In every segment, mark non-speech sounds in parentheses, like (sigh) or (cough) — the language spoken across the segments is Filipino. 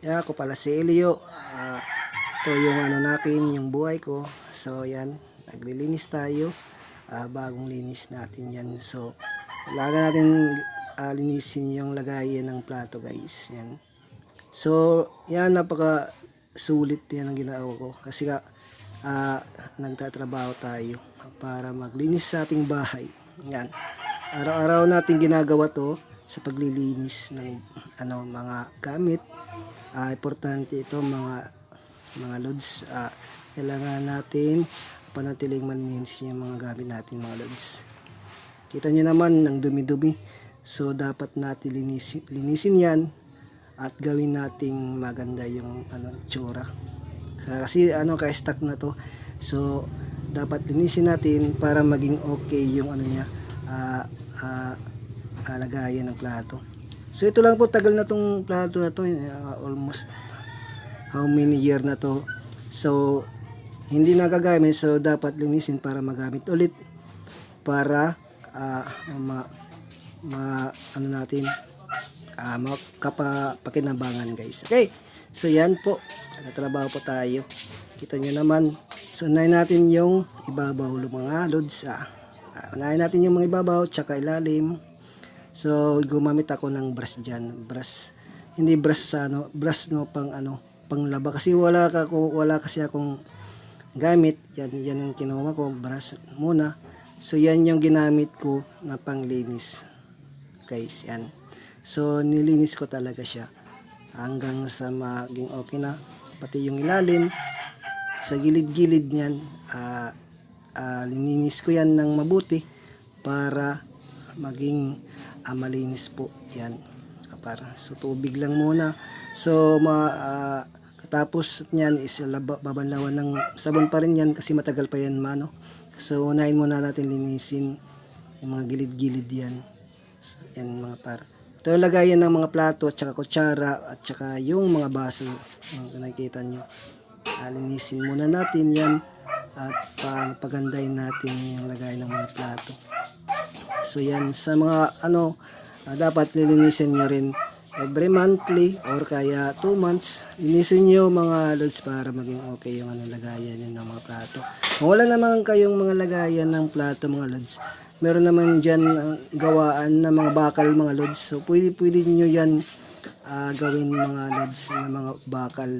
Yeah, ako pala si Elio. Ah, ito yung ano natin, yung buhay ko. So, yan. Naglilinis tayo. Ah, bagong linis natin yan. So, kailangan natin ah, linisin yung lagayan ng plato, guys. Yan. So, yan, napaka sulit yan ang ginagawa ko. Kasi ka, ah, nagtatrabaho tayo para maglinis sa ating bahay. Yan. Araw-araw natin ginagawa to sa paglilinis ng ano mga gamit. Ah, importante ito mga mga lods. Ah, kailangan natin panatiling malinis yung mga gamit natin mga lods. Kita nyo naman ng dumi-dumi. So, dapat natin linisin, linisin yan at gawin nating maganda yung ano, tsura. Kasi ano, ka-stack na to. So, dapat linisin natin para maging okay yung ano niya, ah, ah, lagayan ng plato. So, ito lang po, tagal na tong plato na to. eh, ah, almost how many year na to. So, hindi nagagamit. So, dapat linisin para magamit ulit. Para ah, ma, ma, ano natin, ah, makapakinabangan guys. Okay, so yan po. Nagtatrabaho po tayo. Kita nyo naman. So, unahin natin yung ibabaw ng mga loads. Ah. Ah, unahin natin yung mga ibabaw, tsaka ilalim. So, gumamit ako ng brush dyan. Brush, hindi brush sa ano, brush no, pang ano, panglaba. Kasi wala, ka, wala kasi akong gamit. Yan, yan yung kinuha ko, brush muna. So, yan yung ginamit ko na panglinis. Guys, yan. So, nilinis ko talaga siya hanggang sa maging okay na. Pati yung ilalim, sa gilid-gilid niyan, ah ah, lininis ko yan ng mabuti para maging ah, malinis po yan. Ah, para so tubig lang muna. So ma ah, katapos niyan is laba, babanlawan ng sabon pa rin yan kasi matagal pa yan mano. So unahin muna natin linisin yung mga gilid-gilid yan. So, yan mga par. Ito yung lagayan ng mga plato at saka kutsara at saka yung mga baso. Yung nakikita nyo. Alinisin muna natin yan at pa, pagandahin natin yung lagayan ng mga plato. So yan. Sa mga ano ah, dapat lilinisin nyo rin every monthly or kaya 2 months. Linisin nyo mga loads para maging okay yung ano lagayan yun ng mga plato. Kung wala naman kayong mga lagayan ng plato mga loads meron naman dyan ah, gawaan na mga bakal mga loads so pwede pwede nyo yan ah, gawin mga loads na mga bakal.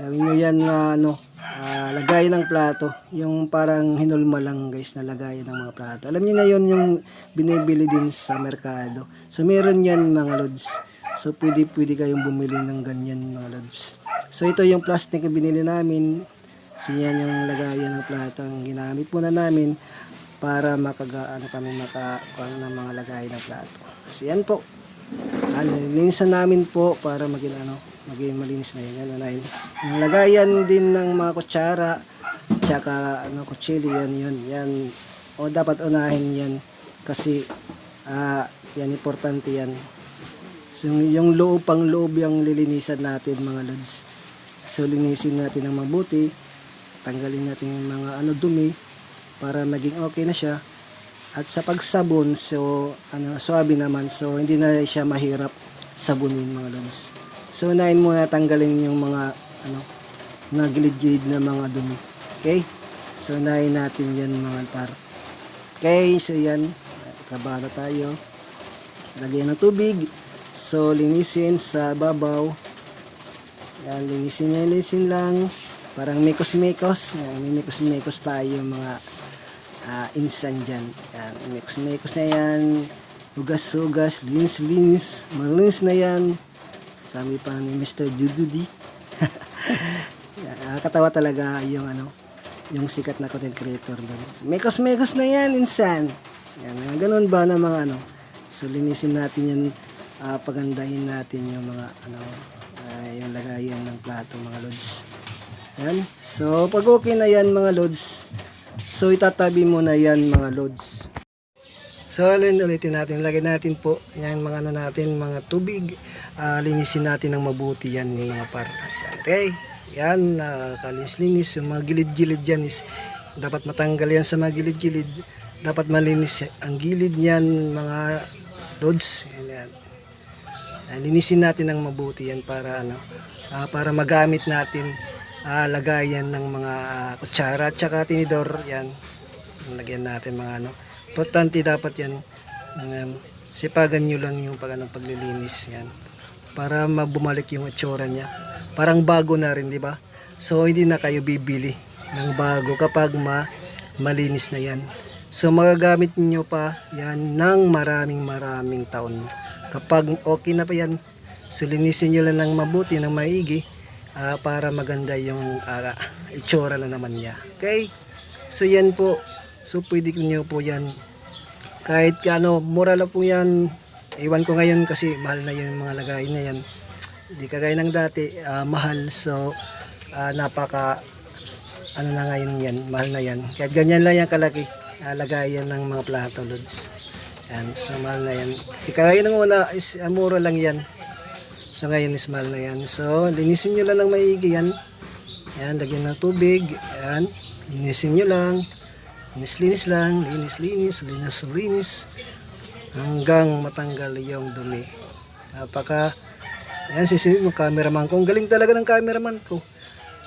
Gawin nyo yan na ano, ah, lagay ng plato. Yung parang hinulma lang guys na lagay ng mga plato. Alam niyo na yun yung binibili din sa merkado. So meron yan mga lods. So pwede pwede kayong bumili ng ganyan mga lods. So ito yung plastic na binili namin. So yan yung lagayan ng plato. Ang ginamit muna namin para makaga ano kami makakuha ng mga lagay ng plato. So yan po. Ano, linisan namin po para maging ano, maging malinis na yun. Ano na yun. Yung lagayan din ng mga kutsara, tsaka ano, kutsili, yan, yun, yan. O dapat unahin yan kasi ah yan, importante yan. So, yung loob pang loob yung lilinisan natin mga lods. So, linisin natin ng mabuti. Tanggalin natin yung mga ano dumi para maging okay na siya. At sa pagsabon, so ano, swabe naman. So hindi na siya mahirap sabunin mga lods. So unahin muna tanggalin yung mga ano, na gilid-gilid na mga dumi. Okay? So unahin natin yan mga par. Okay, so yan. Trabaho tayo. Lagyan ng tubig. So linisin sa babaw. Yan, linisin na linisin lang. Parang mikos-mikos. Yan, may mikos-mikos tayo mga ah, insan dyan. Yan, mix-mix na yan. Hugas-hugas, linis-linis. Malinis na yan. Sabi pa ni Mr. Jududi. (laughs) Nakakatawa talaga yung ano, yung sikat na content creator doon. Mekos-mekos na yan, insan. Yan, ganun ba na mga ano. So, linisin natin yan, ah, pagandahin natin yung mga ano, ah, yung lagayan ng plato, mga lods. Yan. So, pag okay na yan, mga lods, So itatabi mo na yan mga loads. So alin ulitin natin. Lagyan natin po yan mga ano natin, mga tubig. Ah, linisin natin ng mabuti yan mga par. Okay. Yan, nakakalinis-linis. Yung mga gilid-gilid yan is dapat matanggal yan sa mga gilid-gilid. Dapat malinis ang gilid yan mga loads. Yan, yan. Ah, linisin natin ng mabuti yan para ano, ah, para magamit natin ah, lagayan ng mga ah, kutsara at tinidor yan. Lagyan natin mga ano. Importante dapat yan. Um, sipagan nyo lang yung pag, ano, paglilinis yan. Para mabumalik yung itsura niya. Parang bago na rin, di ba? So, hindi na kayo bibili ng bago kapag ma malinis na yan. So, magagamit niyo pa yan ng maraming maraming taon. Kapag okay na pa yan, so linisin nyo lang ng mabuti, ng maigi, ah, para maganda yung ah, itsura na naman niya. Okay? So, yan po. So, pwede nyo po yan. Kahit ano, mura lang po yan. Iwan ko ngayon kasi mahal na yung mga lagay na yan. Hindi kagaya ng dati, ah, mahal. So, ah, napaka ano na ngayon yan, mahal na yan. Kahit ganyan lang yan kalaki, ah, lagayan ng mga plato, lods. Yan, so mahal na yan. Ikagaya ng una is ah, mura lang yan. So ngayon is mahal na yan. So linisin nyo lang ng maigi yan. Yan, lagyan ng tubig. Yan, linisin nyo lang. Linis-linis lang, linis-linis, linis-linis. Hanggang matanggal yung dumi. Napaka, yan, sisilip mo cameraman ko. Ang galing talaga ng cameraman ko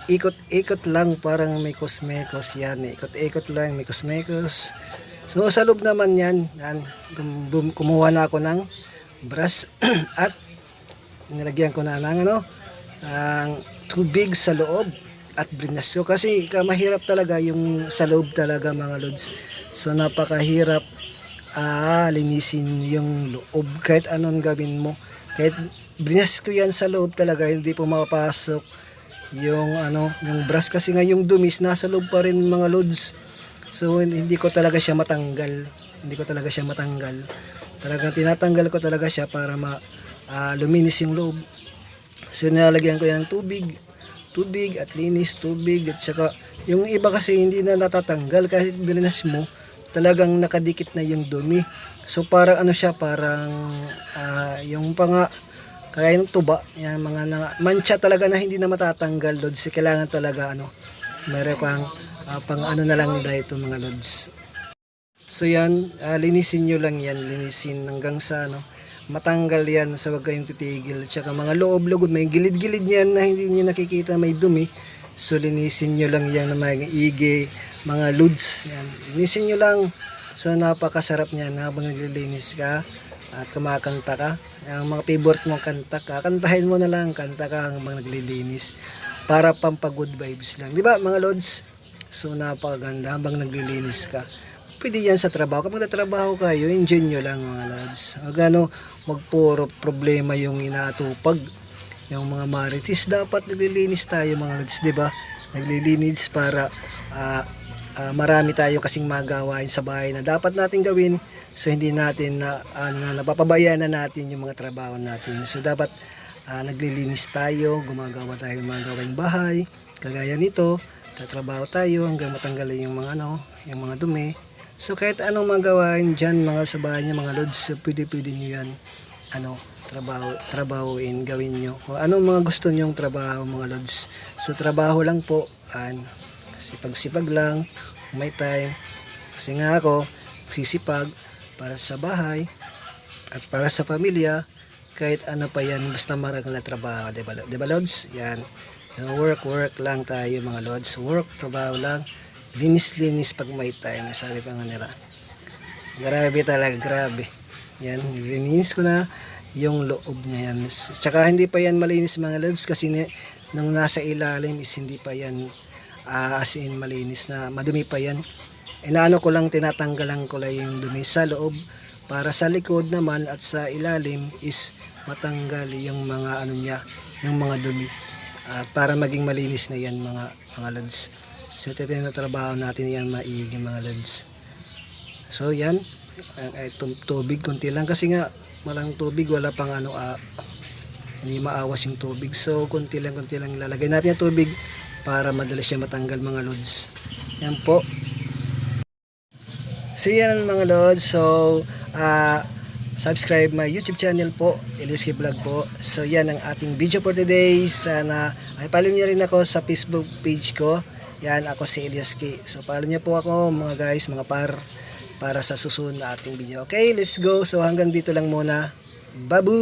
ikot-ikot lang parang may kosmekos yan ikot-ikot lang may kosmekos so sa loob naman yan, yan kumuha na ako ng brush (clears throat) at nilagyan ko na ng ano ang tubig sa loob at brinas ko kasi ka- mahirap talaga yung sa loob talaga mga lods so napakahirap ah, linisin yung loob kahit anong gawin mo kahit brinas ko yan sa loob talaga hindi po makapasok yung ano, yung brush kasi nga yung dumis nasa loob pa rin mga loads. So hindi ko talaga siya matanggal. Hindi ko talaga siya matanggal. Talagang tinatanggal ko talaga siya para ma ah, luminis yung loob. So nilalagyan ko yan tubig, tubig at linis, tubig at saka yung iba kasi hindi na natatanggal kahit bilinas mo talagang nakadikit na yung dumi. So parang ano siya, parang ah, yung panga kaya ng tuba, yan mga na, mancha talaga na hindi na matatanggal lods. Kailangan talaga ano, meron kang ah, pang ano na lang dahil ito mga lods. So yan, ah, linisin nyo lang yan, linisin hanggang sa ano, matanggal yan sa wag kayong titigil. Tsaka mga loob-lugod, may gilid-gilid yan na hindi nyo nakikita may dumi. So linisin nyo lang yan na mga igi, mga loads. Yan. Linisin nyo lang. So napakasarap niyan habang naglilinis ka at kumakanta ka. Ang mga favorite mong kanta ka, kantahin mo na lang, kanta ka habang naglilinis. Para pampagood vibes lang. Di ba mga lods? So napakaganda habang naglilinis ka. Pwede yan sa trabaho. Kapag natrabaho kayo, enjoy nyo lang mga lods. Huwag ano, wag puro problema yung inaatupag. Yung mga marites, dapat naglilinis tayo mga lods, di ba? Naglilinis para ah, ah, marami tayo kasing magawain sa bahay na dapat natin gawin so hindi natin na ano na napapabayaan na natin yung mga trabaho natin so dapat ah, naglilinis tayo gumagawa tayo ng mga gawaing bahay kagaya nito tatrabaho tayo hanggang matanggal yung mga ano yung mga dumi so kahit anong mga gawain dyan mga sa bahay niyo mga lods so pwede pwede nyo yan ano trabaho trabahoin gawin nyo. Kung anong mga gusto nyong trabaho mga lods so trabaho lang po an sipag-sipag lang may time. Kasi nga ako sisipag para sa bahay at para sa pamilya kahit ano pa yan basta marag na trabaho di ba, di ba lods yan. Work work lang tayo mga lods work trabaho lang linis linis pag may time sabi pa nga nila. Grabe talaga grabe. Yan nilinis ko na yung loob niya yan. Tsaka hindi pa yan malinis mga lods kasi ni, nung nasa ilalim is hindi pa yan ah, as in malinis na madumi pa yan. Inaano ko lang tinatanggalan ko lang yung dumi sa loob para sa likod naman at sa ilalim is matanggal yung mga ano niya yung mga dumi. At para maging malinis na yan mga mga lods so ito na trabaho natin yan maigi mga lods so yan ay, tubig konti lang kasi nga walang tubig wala pang ano ah, hindi maawas yung tubig so konti lang konti lang ilalagay natin yung tubig para madalas siya matanggal mga lods yan po So yan mga lods. So ah subscribe my YouTube channel po, Eliuski Vlog po. So yan ang ating video for today. Sana ay follow niyo rin ako sa Facebook page ko. Yan ako si Eliuski. So follow niyo po ako mga guys, mga par para sa susunod na ating video. Okay, let's go. So hanggang dito lang muna. Babu!